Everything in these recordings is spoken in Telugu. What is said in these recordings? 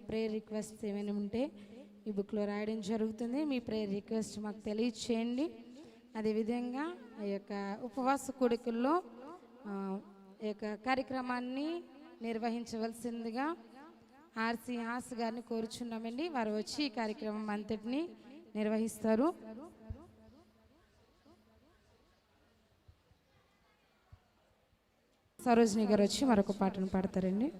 ప్రేయర్ రిక్వెస్ట్ ఏమైనా ఉంటే ఈ బుక్లో రాయడం జరుగుతుంది. మీ ప్రేయర్ రిక్వెస్ట్ మాకు తెలియచేయండి. అదేవిధంగా ఆ యొక్క ఉపవాస కొడుకుల్లో ఈ యొక్క కార్యక్రమాన్ని నిర్వహించవలసిందిగా ఆర్సి హాస్ గారిని కోరుచున్నామండి. వారు వచ్చి ఈ కార్యక్రమం అంతటిని నిర్వహిస్తారు. సరోజిని గారు వచ్చి మరొక పాటను పాడతారండి.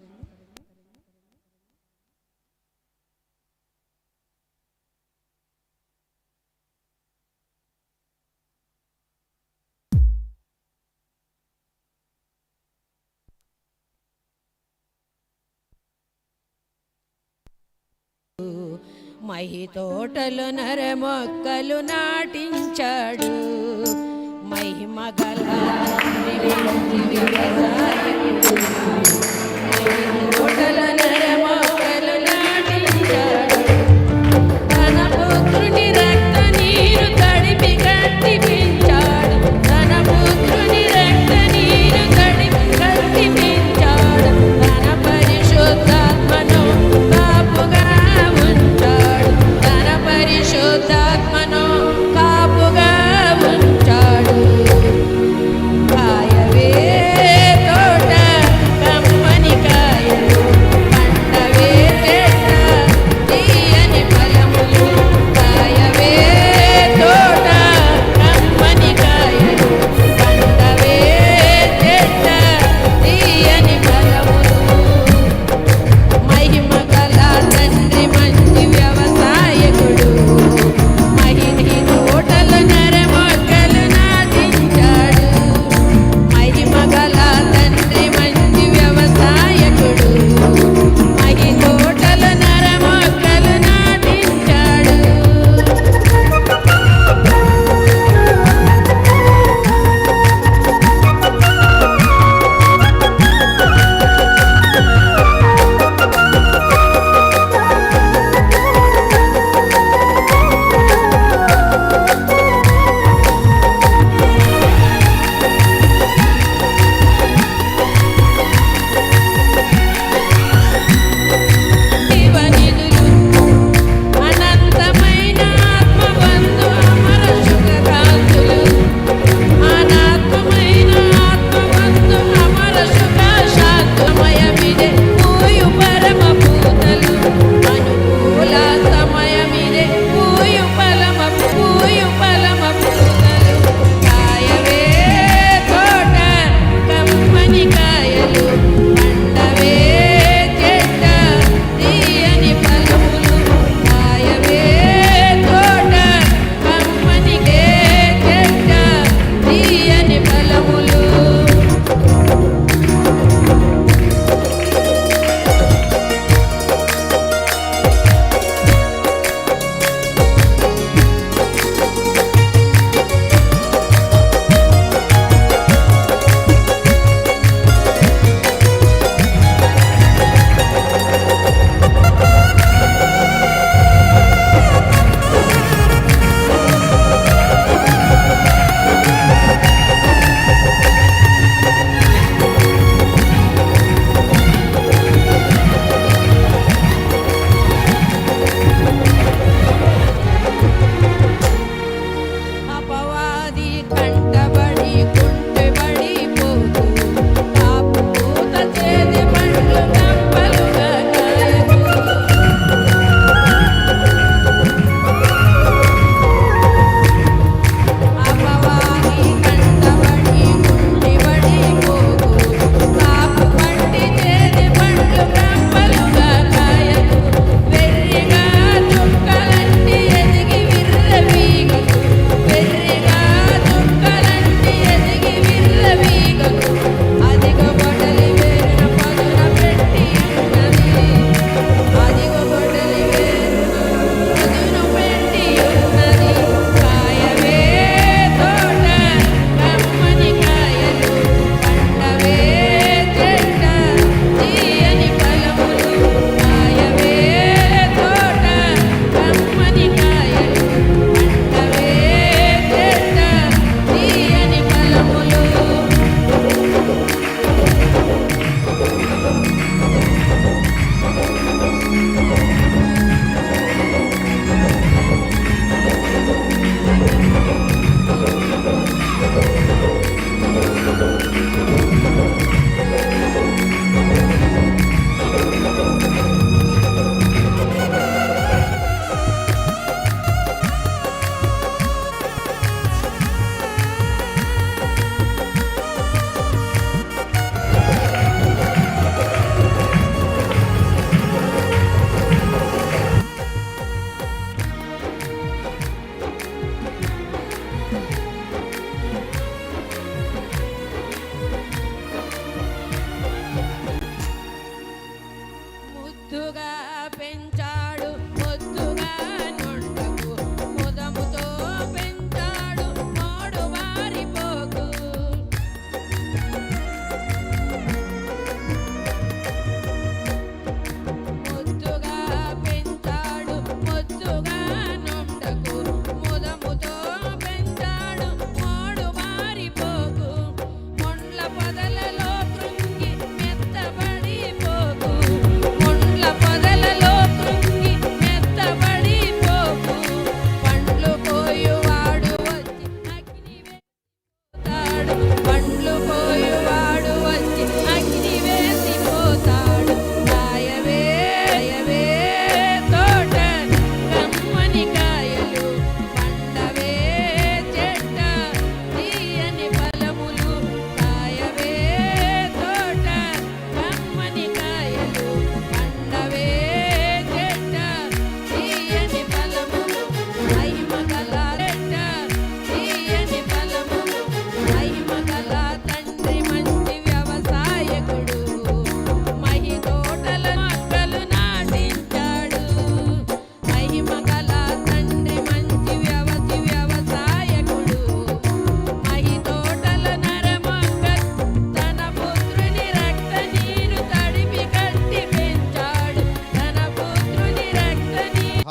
మహి తోటలు నర మొక్కలు నాటించాడు మహిమ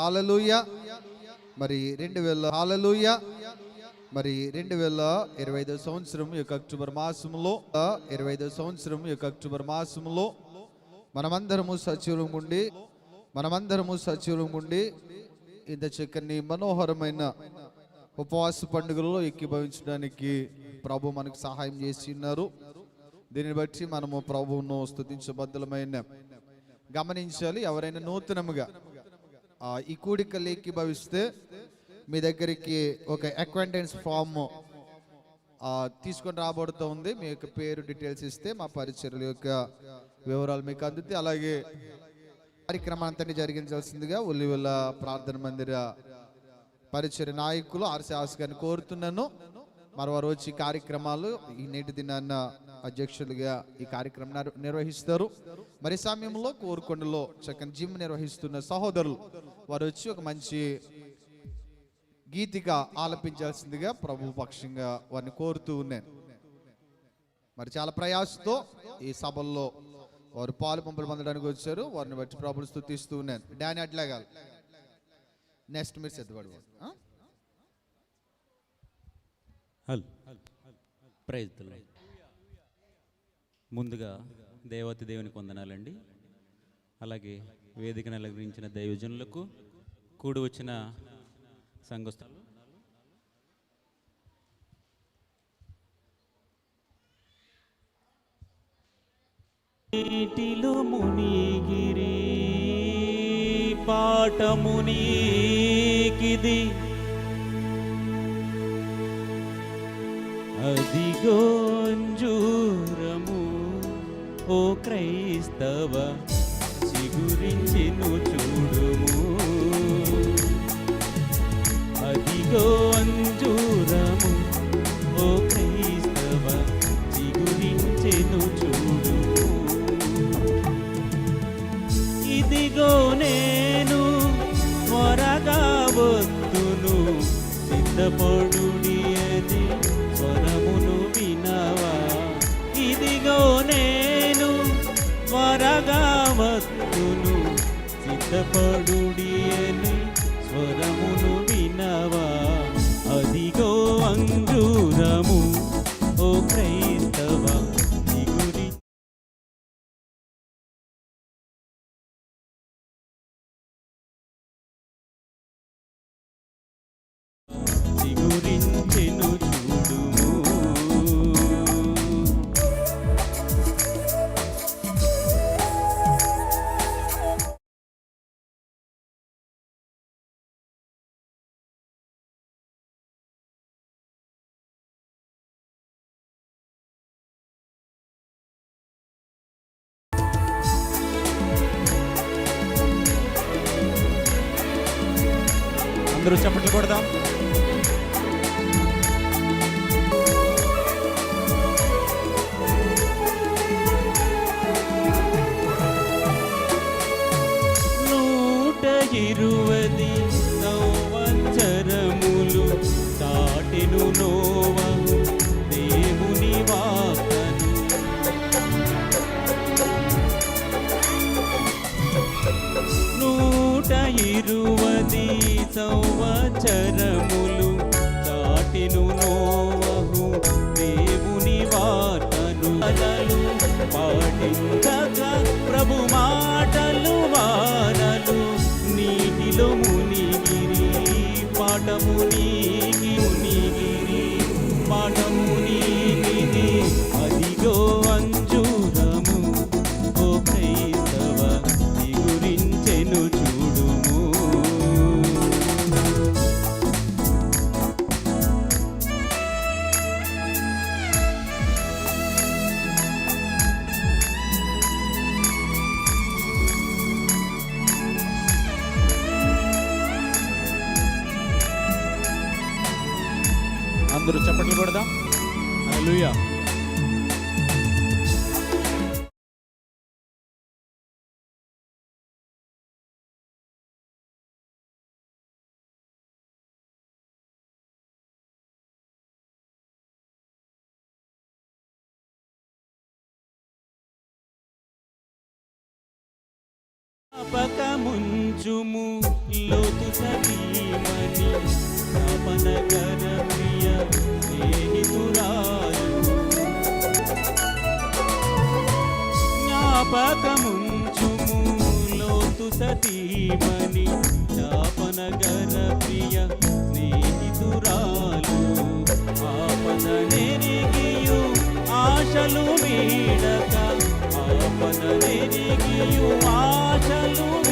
హాలలుయ. మరి రెండు వేల హాలలుయ. మరి రెండు వేల ఇరవై ఐదో సంవత్సరం యొక్క అక్టోబర్ మాసంలో ఇరవై ఐదో సంవత్సరం యొక్క అక్టోబర్ మాసంలో మనమందరము సచివులం ఉండి మనమందరము సచివులం ఉండి ఇంత చక్కని మనోహరమైన ఉపవాస పండుగలో ఎక్కిభవించడానికి ప్రభు మనకు సహాయం చేసి ఉన్నారు. దీన్ని బట్టి మనము ప్రభువును స్తుతించబద్ధమైన గమనించాలి. ఎవరైనా నూతనముగా ఈ కూడికలు భవిస్తే మీ దగ్గరికి ఒక అక్వైంటెన్స్ ఫామ్ తీసుకొని రాబడుతూ ఉంది. మీ యొక్క పేరు డీటెయిల్స్ ఇస్తే మా పరిచర్ల యొక్క వివరాలు మీకు అందుతాయి. అలాగే కార్యక్రమాంతని జరిగించాల్సిందిగా ఉల్లివెల్ల ప్రార్థన మందిర పరిచయ నాయకులు ఆర్సీ గారిని కోరుతున్నాను. మరో రోజు ఈ కార్యక్రమాలు ఈ నేటి దినాన్న అధ్యక్షులుగా ఈ కార్యక్రమం నిర్వహిస్తారు. మరి సమయంలో కోరుకొండలో చక్కని జిమ్ నిర్వహిస్తున్న సహోదరులు వారు వచ్చి ఒక మంచి గీతిక ఆలపించాల్సిందిగా ప్రభు పక్షంగా వారిని కోరుతూ ఉన్నాను. మరి చాలా ప్రయాసతో ఈ సభల్లో వారు పాలు పంపులు పొందడానికి వచ్చారు. వారిని బట్టి ప్రభులు స్థుతిస్తూ ఉన్నాను. డాని అట్లాగాలి. నెక్స్ట్ మీరు సిద్ధపడి హలో. ప్రైజ్ ముందుగా దేవతి దేవుని వందనాలండి. అలాగే వేదికను అలంకరించిన దైవజనులకు కూడి వచ్చిన సంఘస్థలు. నీటిలో మునిగిరి పాఠమునీకిది అదిగోంజూరము ఓ క్రైస్తవ చిగురించెను చూడుము. అదిగో అంజూరము ఓ క్రైస్తవ చిగురించెను చూడు ఇదిగో నేను త్వరగా వస్తును సిద్ధపడు సిద్ధపడుడి అని స్వరమును అందరూ చప్పట్లు కొడదాం. పాఠము అందరూ చప్పట్లు కొడదాం. హల్లెలూయా. పకముంచుము. లోతు సతీమణి తపనగర ప్రియ స్నేహితురాలు. జ్ఞాపకముంచుము. లోతు సతీమణి తాపనగర ప్రియ స్నేహితురాలు. ఆపద నెరిగియు ఆశలు వీడక. నెరిగియు Hallelujah.